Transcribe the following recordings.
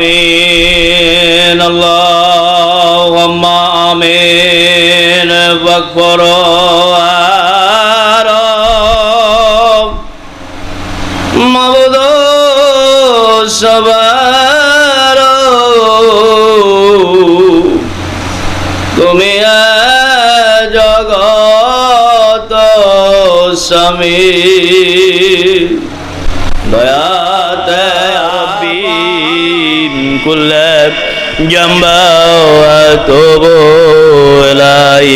آمين اللهم آمين واغفر وارحم মাবুদ সবার তুমি এ জগত স্বামী আবিন কুল্লে জম্বা তবু এলাই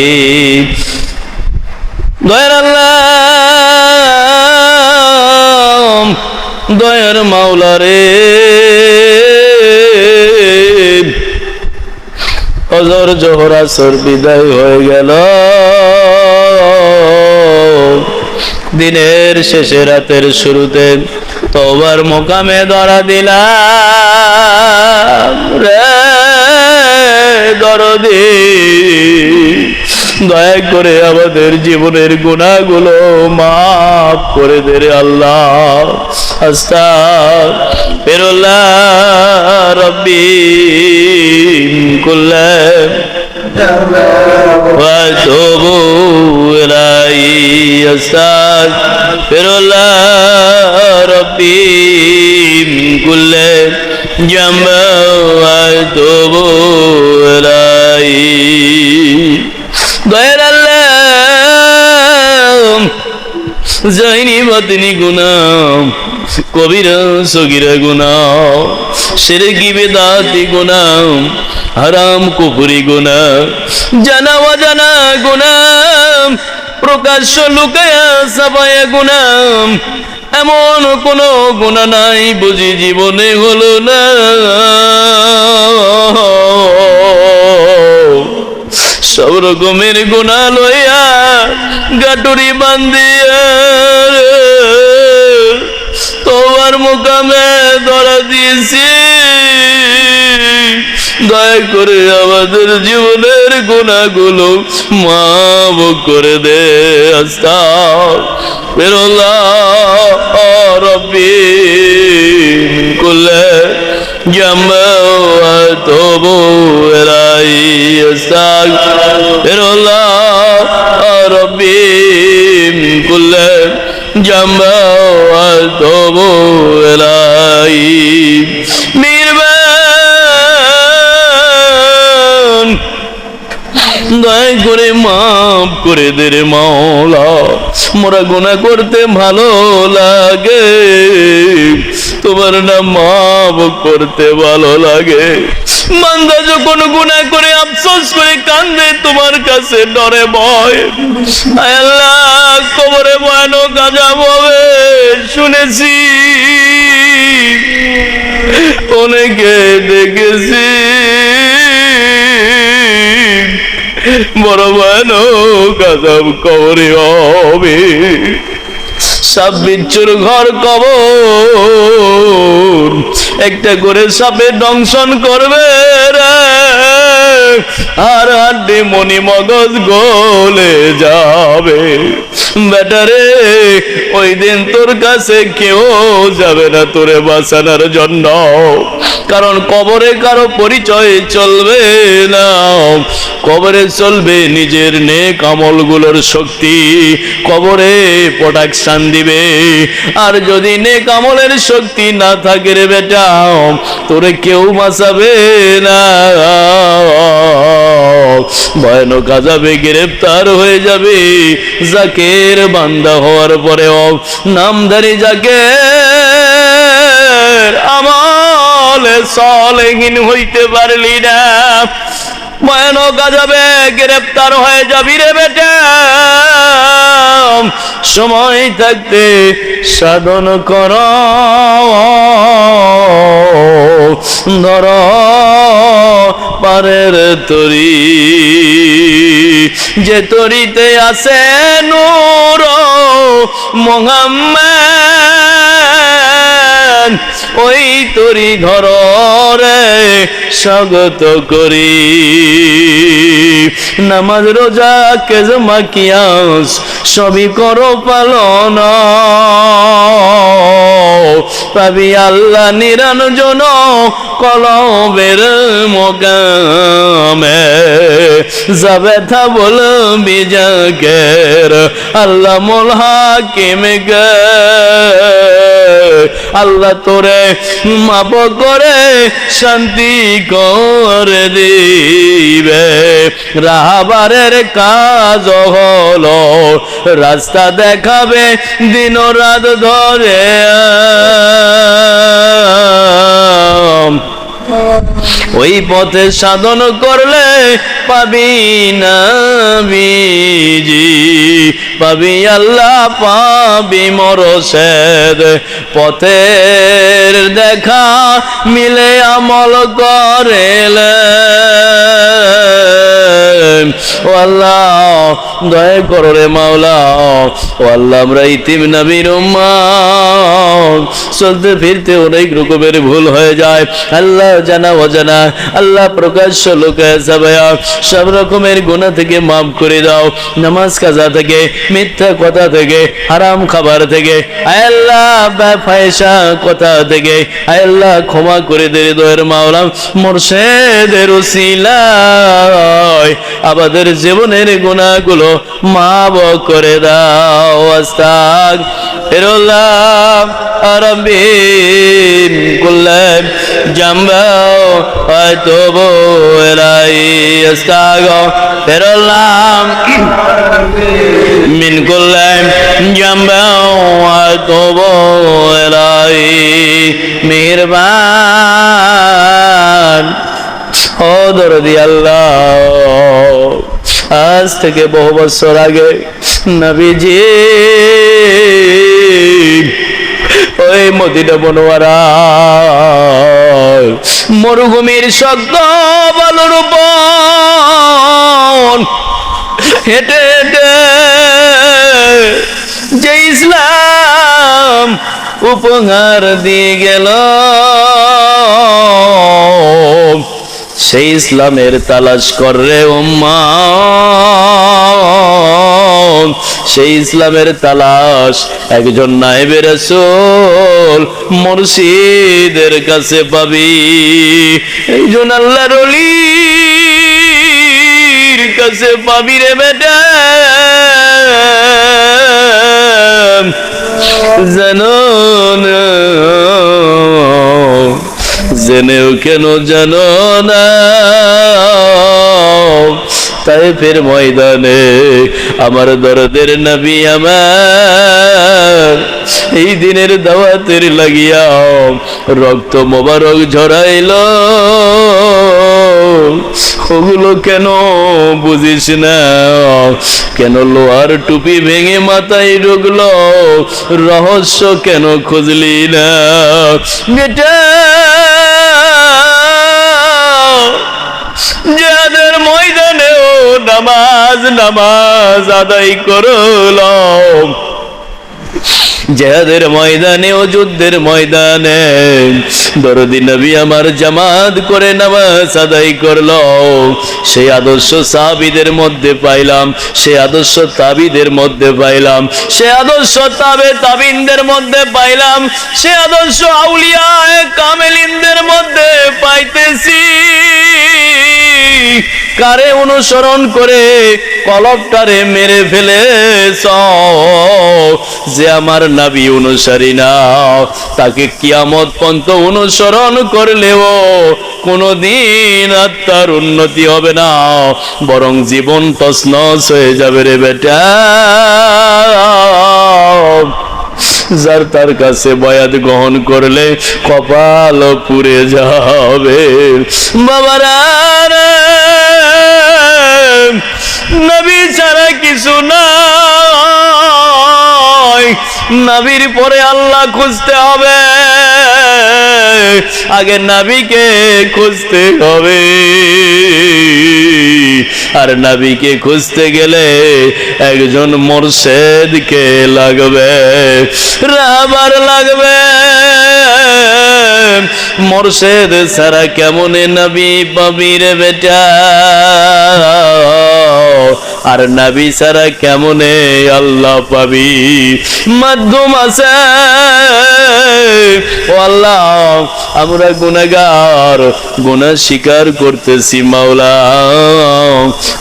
দয়ার আল্লাহ দয়ার মাওলা রে। অজর জোহর আসর বিদায় হয়ে গেল। দিনের শেষে রাতের শুরুতে তোবার মোকামে ধরা দিলাম। রে দরদি দয়া করে আমাদের জীবনের গুণাগুলো মাফ করে দে রে আল্লাহ আস্তা ফেরুল্লাহ রব্বি কুল্লাম واتوب إليه أستغفر الله ربي من كل جنب واتوب إليه غير الله জাইনি বাতিনি গুনাম কবিরা সগিরা গুনাম সেরে কি বেদাতি গুনাম হারাম কুপুরি গুনাম জানা অজানা গুনাম প্রকাশ্য লুকায়া সাবায়া গুনাম এমন কোন গুণা নাই, বুঝি জীবনে হলো না। সব রকমের গুণা লইয়া গাটুরি বান্দিয়া তোমার মুকামে ধরা দিয়েছি। দয়া করে আমাদের জীবনের গুণাগুলো মাফ করে দে আস্তা الله ربي من كل جمع وتوبوا إلي أستغفر الله ربي من كل جمع وتوبوا إلي দয়া করে মাফ করে দে রে মাওলা। মোরা গুণা করতে ভালো লাগে। তোমার না মাফ করতে ভালো লাগে। মান্দা যখন গুণা করে আফসোস করে কান্দে তোমার কাছে ডরে ভয়। আল্লাহ, কবরে ভয়ানক আজাব হবে। শুনেছি, অনেকে দেখেছি। ভয়ানক আজাব কবরে হবে সাপ বিচ্ছুর ঘর কবর, একটা করে সাপে দংশন করবে আর হাড্ডি মনি মগজ গলে যাবে। বেটারে ওই দিন তোর কাছে কেউ যাবে না তোরে বাঁচানোর জন্য। কারণ কবরে কারও পরিচয় চলবে না। কবরে চলবে নিজের নেক আমলগুলোর শক্তি। কবরে প্রোডাকশন দিবে। আর যদি নেক আমলের শক্তি না থাকে রে বেটা, তোরে কেউ বাঁচাবে না। ভয়ানক আজাবে গ্রেপ্তার হয়ে যাবে জাকের বান্দা হওয়ার পরেও। নামধারী জাকের আমলে সলেহীন হইতে পারলি না। ভয়ানক আজাবে গ্রেপ্তার হয়ে যাবি রে বেটা। সময় থাকতে সাধন কর। ধর পারের তরি, যে তরিতে আছে নূর, মোহাম্মদ ওই তরি ঘরে স্বাগত করি। নামাজ রোজা কেজ কিয়াস সবই করো পালন। পাবি আল্লাহ নিরঞ্জন কলবের মোকামে। যাবে থা বলবি জাকের আল্লাহ মোল হাকিম গে আল্লাহ তোরে মাপ করে, শান্তি করে দিবে। রাহাবারের কাজ হলো, রাস্তা দেখাবে দিন রাত ধরে। ওই পথে সাধন করলে পাবি না বিজি, পাবি আল্লাহ, পাবি মরশেদ। পথের দেখা মিলে আমল করেলে। আল্লাহ, দয়া করো রে মাওলা। আল্লাহ, আমরা ইতিম নবীর চলতে ফিরতে অনেক রকমের ভুল হয়ে যায়। আল্লাহ জানা অজানা, আল্লাহ প্রকাশ্য লোকে সাবায়া সব রকমের গুণা থেকে মাফ করে দাও। নামাজ কাজা থেকে, মিথ্যা কথা থেকে, হারাম খাবার থেকে আল্লাহ কথা থেকে আল্লাহ, ক্ষমা করে দে দয়ের মাওলা। মোরশেদের আমাদের জীবনের গুণাগুলো মাফ করে দাও। আস্তাক কুল্লাম জাম্বাও আতবু ইলাই ইস্তাগো ফেরলাম মিন কুল্লাম জাম্বাও এলাই। মেহরবান। ও আল্লাহ আজ থেকে বহু বছর আগে নবীজি মদিনা বনোয়ারা মরুভূমির শব্দ বালুর হেটে হেঁটে যে ইসলাম উপহার দিয়ে গেল। সেই ইসলামের তালাশ করে উম্মা। সেই ইসলামের তালাশ একজন নাইবে রসুল মুর্শিদের কাছে পাবি। একজন আল্লাহর কাছে পাবি রে বেটা। জানো না জেনেও কেন জানো না তাই ফের ময়দানে আমার দরদের নবী আমার। এই দিনের দাওয়াতের লাগিয়া রক্ত মোবারক ঝরাইল। ওগুলো কেন বুঝিস না? কেন লোহার টুপি ভেঙে মাথায় ঢুকল? রহস্য কেন খুঁজলি না? বেটা যাদের ময়দানেও নামাজ নামাজ আদায় করল জেহাদের ময়দানে ও যুদ্ধের ময়দানে। দরদি নবী আমার জামাত করে নামাজ আদায় করল। সেই আদর্শ সাহাবিদের মধ্যে পাইলাম সেই আদর্শ তাবিদের মধ্যে পাইলাম, সে আদর্শ তাবে তাবিনদের মধ্যে পাইলাম, সে আদর্শ আউলিয়া কামেলিনদের মধ্যে পাইতেছি। কারে অনুসরণ করে কলবটারে মেরে ফেলে যে আমার নাবি অনুসারী না। তাকে কিয়ামত পন্ত অনুসরণ করলেও কোনোদিন আত্মার উন্নতি হবে না। বরং জীবন তসনস হয়ে যাবে রে বেটা। যার তার কাছে বয়াত গ্রহণ করলে কপাল পুড়ে যাবে। বাবারা নবী ছাড়া কিছু নাই। নবীর পরে আল্লাহ খুঁজতে হবে। আগে নবীকে খুঁজতে হবে। আর নবীকে খুঁজতে গেলে একজন মোরশেদকে লাগবে। রাবার লাগবে। মোরশেদ ছাড়া কেমন নবী পাবি রে বেটা? আর নাবি ছাড়া কেমনে আল্লাহ পাবি? মাধ্যম আছে। আল্লাহ, আমরা গুনাহগার, গুনাহ স্বীকার করতেছি মাওলা।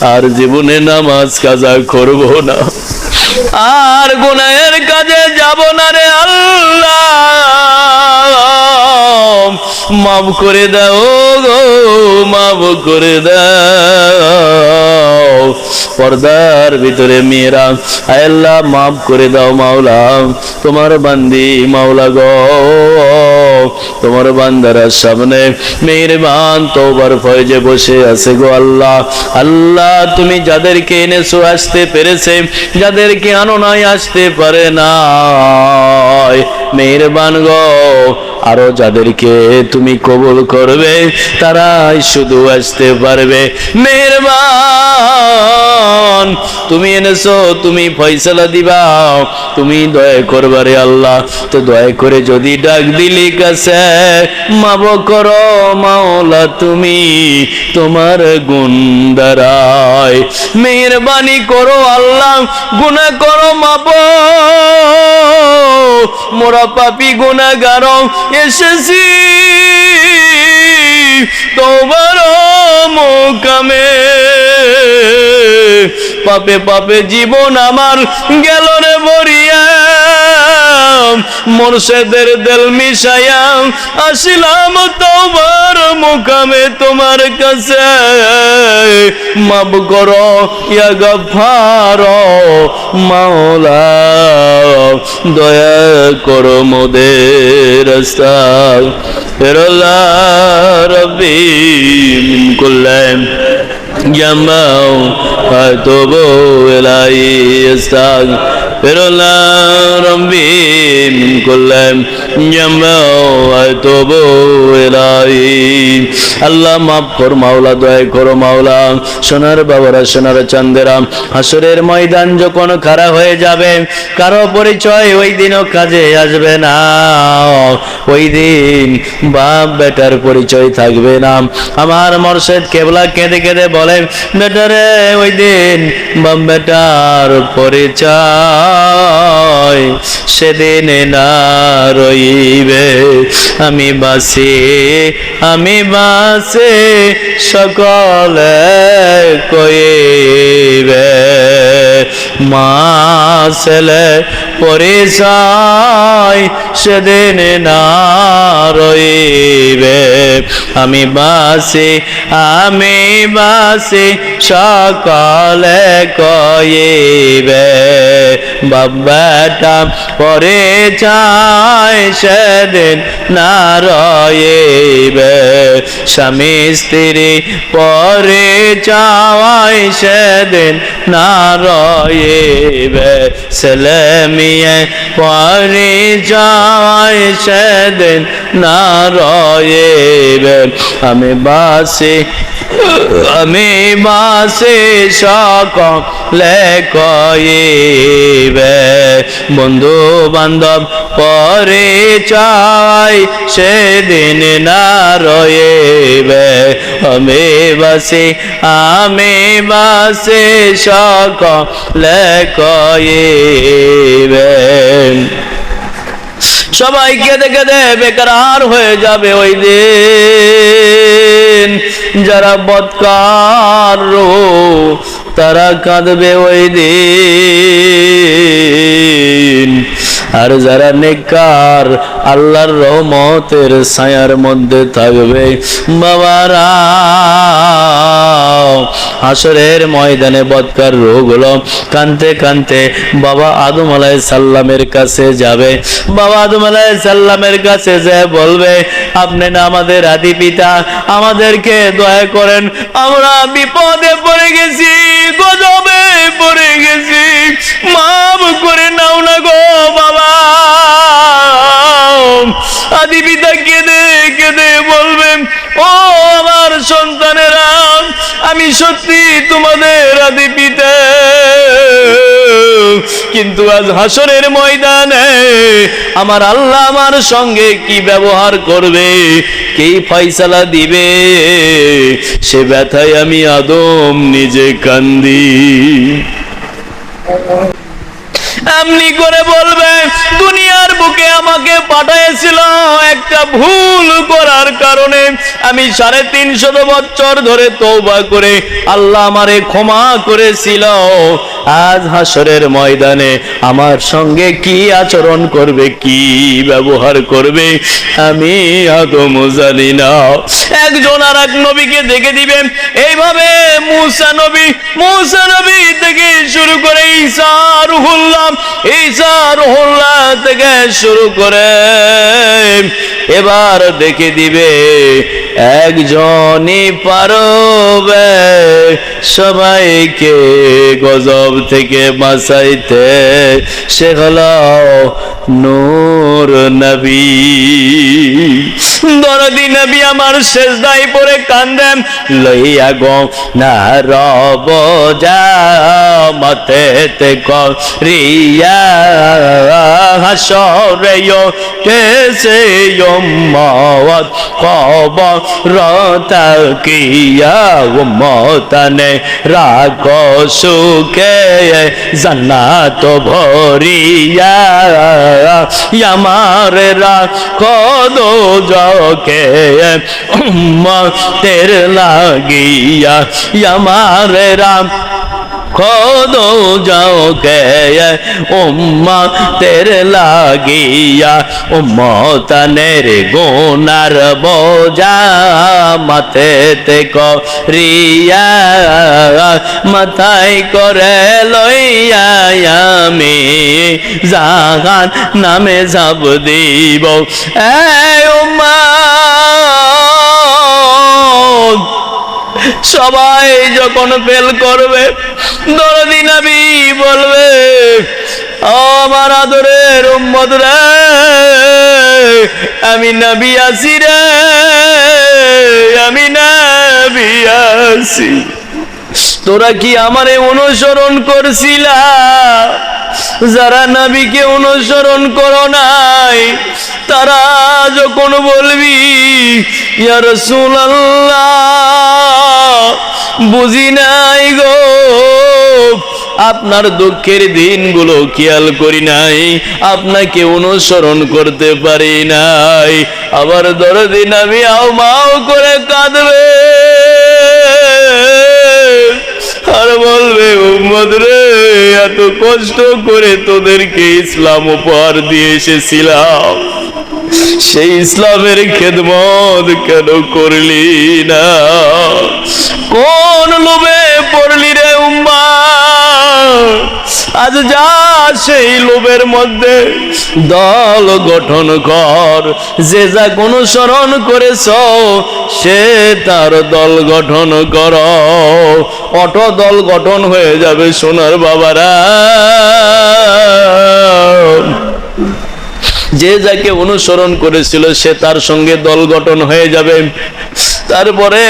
আর জীবনে নামাজ কাজা করব না। আর গুনাহের কাজে যাব না রে আল্লাহ। মাফ করে দাও গো, মাফ করে দাও। পর্দার ভিতরে মেয়েরা আল্লাহ, মাফ করে দাও মাওলা, তোমার বান্দি মাওলা গো। তোমার বান্দারা সামনে মেহরবান তোবার ফয়জে বসে আছে গো আল্লাহ। আল্লাহ, তুমি যাদেরকে এনেছো আসতে পেরেছে, যাদেরকে আনো নাই আসতে পারে না মেহরবান গো আরও যাদেরকে তুমি কবুল করবে, তারাই শুধু আসতে পারবে। মেহরবান, তুমি এনেছো, তুমি ফয়সালা দিবা, তুমি দয়া করবারে আল্লাহ। তো দয়া করে যদি ডাক দিলি কাছে মাব করো মাওলা তুমি তোমার গুণ গুন্দারায় মেহরবানি করো আল্লাহ, গুনাহ করো মাপ মোরা পাপি গুনাহগার এসেছি তোমার মোকামে। পাপে পাপে জীবন আমার গেল রে বরিয়া মোরশেদের দেল মিশাইয়া আসিলাম তোমার মুকামে, তোমার কাছে। মাব করো, ইয়া গফার মাওলা। দয়া করো মোদের রাস্তা ফেরলা রবি মিন কুল্লাম جمعوا فتوبوا إلهي يستغفر الله ربي من كل جمعوا فتوبوا إلهي আল্লাহ মাফ কর মাওলা দয়া করো মাওলা সোনার বাবারা সোনার চান্দেরা হাসরের ময়দান যখন খাড়া হয়ে যাবে কারো পরিচয় ওই দিনও কাজে আসবে না ওই দিন বাপ বেটার পরিচয় থাকবে না আমার মর্শেদ কেবলা কেঁদে কেঁদে বলে বেটারে, ওই দিন বাপ বেটার পরিচয় সেদিন না রইবে। আমি বাসি আমি বাসে সকলে কইবে। মা ছেলে পরিচয় সেদিন না রইবে। আমি বাসি আমি বাসি, সকলে কইবে। বাবাটা পরিচয় সেদিন না রইবে। স্বামী স্ত্রী পরে চাওয়াই সেদিন না রইবে। ছেলে মেয়ে পরে যাওয়াই সেদিন না রইবে। আমি বাসি আমি বাসে সকলে কইবে বন্ধু বান্ধব পরে চাই, সেদিন না রয়েবে আমি বাসে আমি বাসে সকলে কইবে সবাই কেঁদে কেঁদে বেকার হয়ে যাবে ওই দিন। যারা বৎকার তারা কাঁদবে ওই দিন। আর যারা নেককার আল্লাহর রহমতের ছায়ার মধ্যে থাকবে। বাবারা হাসরের ময়দানে বৎকার রোগ হলো কানতে কানতে বাবা আদম আলাই সাল্লামের কাছে যাবে। বাবা আদম আলাই সাল্লামের কাছে যে বলবে, আপনি না আমাদের আদি পিতা, আমাদেরকে দয়া করেন, আমরা বিপদে পড়ে গেছি, গজবে পড়ে গেছি, মাফ করে নাও না গো বাবা। আদি পিতা কেঁদে কেঁদে বলবেন, ও আমার সন্তানেরা, আমি সত্যি তোমাদের আদি পিতা কিন্তু আজ হাসরের ময়দানে আমার আল্লাহ আমার সঙ্গে কি ব্যবহার করবে? কি ফয়সালা দিবে? সে ব্যথায় আমি আদম নিজে কান্দি। এমনি করে বলবে, দুনিয়ার বুকে আমাকে পাঠাইছিল একটা ভুল করার কারণে। আমি সাড়ে তিনশত বছর ধরে তৌবা করে আল্লাহ আমারে ক্ষমা করেছিল। আজ হাসরের ময়দানে আমার সঙ্গে কি আচরণ করবে, কি ব্যবহার করবে, আমি আদম জানি না। একজন আর এক নবীকে দেখে দিবেন এইভাবে মুসা নবী মুসা নবী থেকে শুরু করে ঈসা রুহুল্লাহ ঈসা রুহুল্লাহ থেকে শুরু করে এবার দেখে দিবে, একজনই পারবে সবাইকে গজব থেকে বাঁচাইতে সে হল নূর নবী। দরদি নবী আমার শেষ দাই পরে কান্দেন লইয়া গো না রব মতে তে করিয়া হাসরে কেসে মত কব রতাকিয়া মতনে রাগ সুখে জান্নাত ভরিয়া। আমার রাখদ জকে তের লাগিয়া। আমার রাম খোদ যাও কে উম্মা তের লাগিয়া। উম্মতনের গোনার বোঝা মাথে তে করিয়া। মাথায় করে লইয়া আমি জাগান নামে যাব দিব। উম্মা সবাই যখন ফেল করবে, দরদি নবী বলবে, "ও আমার আদরের উম্মত রে, আমি নবী আসি রে, আমি নবী আসি তোরা কি আমারে অনুসরণ করছিলা? যারা নবীকে অনুসরণ করো নাই, তারা যখন বলবি, ইয়া রাসূলুল্লাহ, বুঝি নাই গো, আপনার দুঃখের দিনগুলো খেয়াল করি নাই, আপনাকে অনুসরণ করতে পারি নাই। আবার দরদিন আমি আও মাও করে কাঁদবে। আর বলবে রে, এত কষ্ট করে তোদেরকে ইসলাম উপহার দিয়ে এসেছিলাম। সেই ইসলামের খেদমত কেন করলি না? কোন লোভে পড়লি রে উম্মা? আজ যা সেই লোভের মধ্যে দল গঠন কর। যে যা অনুসরণ করেছ, সে তার দল গঠন কর। অটো দল গঠন হয়ে যাবে সোনার বাবারা। যে যাকে অনুসরণ করেছিল সে তার সঙ্গে দল গঠন হয়ে যাবে। তারপরে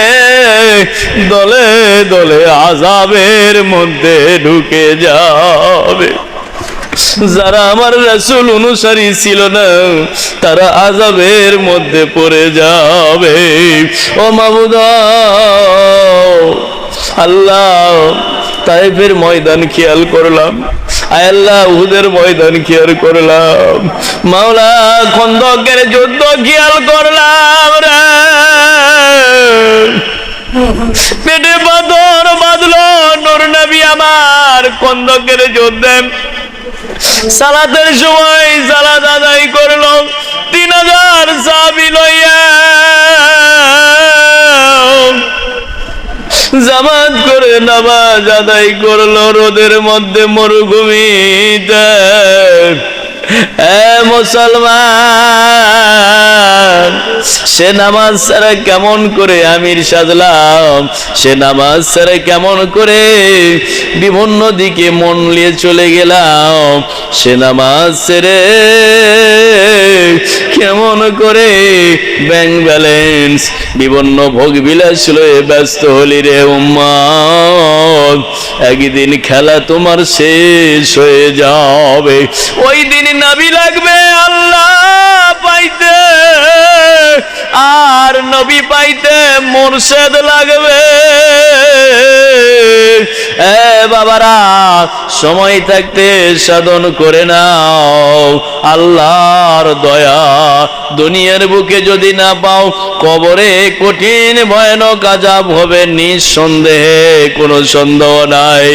দলে দলে আজাবের মধ্যে ঢুকে যাবে। যারা আমার রাসূল অনুসারী ছিল না, তারা আজাবের মধ্যে পড়ে যাবে। ও মাবুদা আল্লাহ, তাইফের ময়দান খেয়াল করলাম। আল্লাহ উহুদের ময়দান খেয়াল করলাম। মাওলা খন্দকের যুদ্ধ খেয়াল করলাম পেটে পাথর বাঁধলো, নূর নবী আমার খন্দকের যুদ্ধে। সালাতের সময় সালাদ আদায় করল, তিন হাজার সাবি লইয়া। জামাত করে নামাজ আদায় করল রোদের মধ্যে মরুভূমিতে। মুসলমান, সে নামাজ ছাড়া কেমন করে আমির সাজলাম? সে নামাজ ছাড়া কেমন করে বিভিন্ন দিকে মন নিয়ে চলে গেলাম? সে নামাজ ছেড়ে কেমন করে ব্যাংক ব্যালেন্স, বিভিন্ন ভোগ বিলাস লয়ে ব্যস্ত হলি রে উম্মত। একদিন খেলা তোমার শেষ হয়ে যাবে, ওই দিন নাবি লাগবে আল্লাহ পাইতে। আর নবী পাইতে মোরশেদ লাগবে। এ বাবারা, সময় থাকতে সাধন করে নাও। আল্লাহর দয়া দুনিয়ার বুকে যদি না পাও, কবরে কঠিন, ভয়ানক আজাব হবে নিঃসন্দেহে, কোনো সন্দেহ নাই।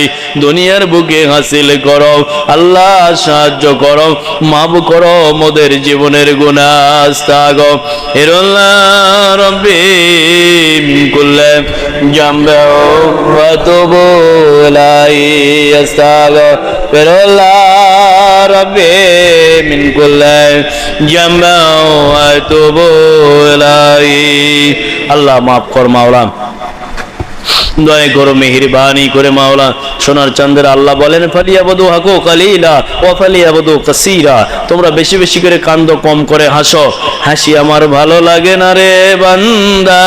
দুনিয়ার বুকে হাসিল করো, আল্লাহ সাহায্য করো, মাফ করো, মোদের জীবনের গুণাস্তাগ হিরুল্লাহ। রব্বি কুল্লে জামবে ওয়াতুবু লাই আস্তাগ হিরুল্লাহ রব্বি মিন কুল্লে জামবে ওয়াতুবু লাই আল্লাহ, মাফ কর মাওলা দয়া করো মেহেরবানি করে মাওলা, সোনার চাঁদের আল্লাহ বলেন ফালিয়াবধু হাকো কালিলা ও কাসিরা। তোমরা বেশি বেশি করে কান্দ কম করে হাসো। হাসি আমার ভালো লাগে না রে বান্দা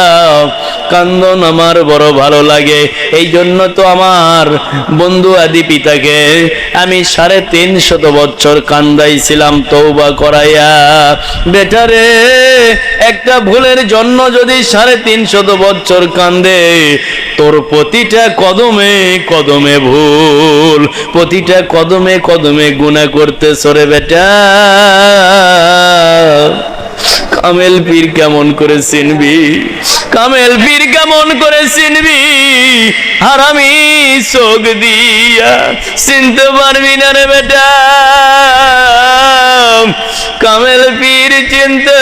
কান্দন আমার বড় ভালো লাগে। এই জন্য তো আমার বন্ধু আদি পিতাকে আমি সাড়ে তিন শত বছর কান্দাইছিলাম তৌবা করাইয়া। বেটারে একটা ভুলের জন্য যদি সাড়ে তিন শত বছর কান্দে, তোর প্রতিটা কদমে কদমে ভুল, প্রতিটা কদমে কদমে গুণা করতে সরে বেটা। কামেল পীর কেমন করে চিনবি? কামেল পীর কেমন করে চিনবি? হারামি চোখ দিয়া চিনতে পারবি না রে বেটা। কামেল পীর চিনতে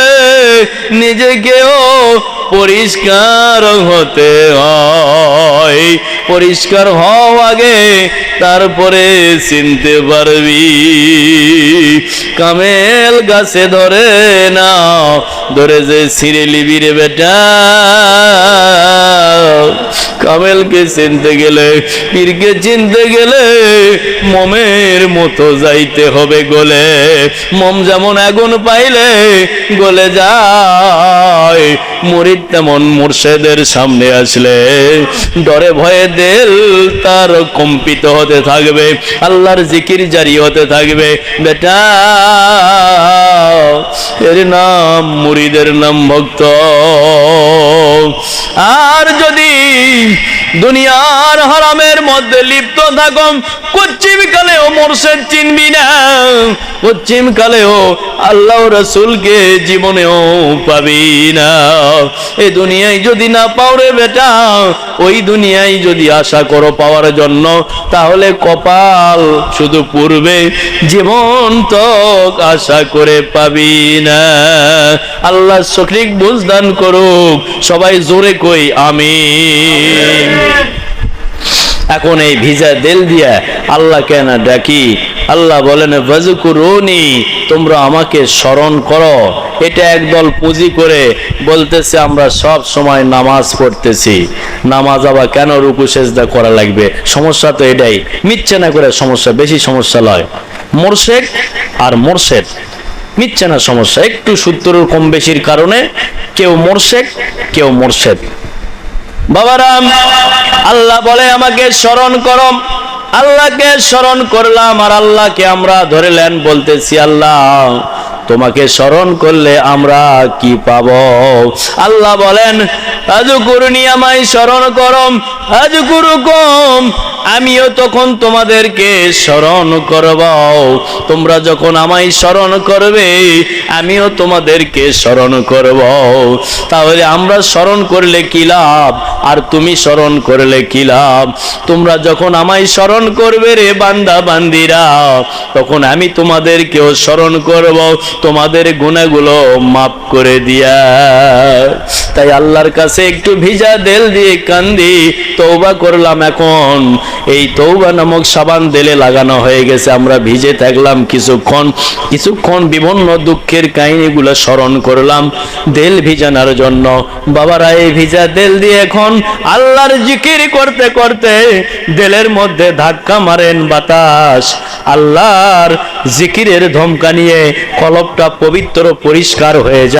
নিজেকেও পরিষ্কার হতে হয়। পরিষ্কার হও আগে, তারপরে চিনতে পারবি। কামেল গাছে ধরে না ধরে যে ছিঁড়ে লিবি রে বেটা। কামেলকে চিনতে গেলে, পীরকে চিনতে গেলে মমের মতো যাইতে হবে গলে। মম যেমন আগুন পাইলে গলে যায়, মুরিদ তেমন মুর্শেদের সামনে আসলে। ডরে ভয়ে দেল তার কম্পিত হতে থাকবে, আল্লাহর জিকির জারি হতে থাকবে। বেটা, এর নাম মুরিদের নাম ভক্ত। আর যদি الرحيم দুনিয়ার হারামের মধ্যে লিপ্ত থাকম। পশ্চিম কালেও মোরশেদ চিনবি না। পশ্চিম কালেও আল্লাহ রসুলকে জীবনেও পাবি না। এই দুনিয়ায় যদি না পাও রে বেটা, ওই দুনিয়ায় যদি আশা করো পাওয়ার জন্য, তাহলে কপাল শুধু পূর্বে জীবন তো আশা করে পাবি না। আল্লাহ সঠিক বুঝদান করুক, সবাই জোরে কই আমি এখন এই ভিজা দেল দিয়া আল্লাহ কেন ডাকি। আল্লাহ বলেন ভজকুরুনি তোমরা আমাকে স্মরণ করো। এটা একদল পুঁজি করে বলতেছে, আমরা সব সময় নামাজ পড়তেছি। নামাজ আবার কেন রুকু সেজদা করা লাগবে? সমস্যা তো এটাই। মিথ্যে না করে সমস্যা, বেশি সমস্যা লয়। মোরশেক আর মোরশেদ। মিথ্যে না সমস্যা, একটু সূত্রের কম বেশির কারণে কেউ মোরশেক কেউ মোরশেদ। বাবারাম আল্লাহ বলে আমাকে স্মরণ করম। আল্লাহকে স্মরণ করলাম আর আল্লাহকে আমরা ধরেলেন, বলতেছি, আল্লাহ, তোমাকে স্মরণ করলে আমরা কি পাব? আল্লাহ বলেন আজু করুনি আমায় স্মরণ করম আজু কম আমিও তখন তোমাদেরকে স্মরণ করব তোমরা যখন আমায় স্মরণ করবে, আমিও তোমাদেরকে স্মরণ করব তাহলে আমরা স্মরণ করলে কি লাভ? আর তুমি স্মরণ করলে কি লাভ? তোমরা যখন আমায় স্মরণ করবে রে বান্দা বান্দিরা, তখন আমি তোমাদেরকেও স্মরণ করব তোমাদের গুণাগুলো মাফ করে দিয়া। তাই আল্লাহর কাছে একটু ভিজা দেল দিয়ে কান্দি তৌবা করলাম এখন। এই তৌবা নামক সাবান দেলে লাগানো হয়ে গেছে। আমরা ভিজে থাকলাম কিছুক্ষণ। কিছুক্ষণ বিভিন্ন দুঃখের কাহিনীগুলো স্মরণ করলাম দেল ভিজানোর জন্য। বাবারা, এই ভিজা দেল দিয়ে এখন আল্লাহর জিকির করতে করতে দেলের মধ্যে ধাক্কা মারেন বাতাস। আল্লাহর জিকিরের ধমকা নিয়ে কলবটা পবিত্র পরিষ্কার হয়ে যায়।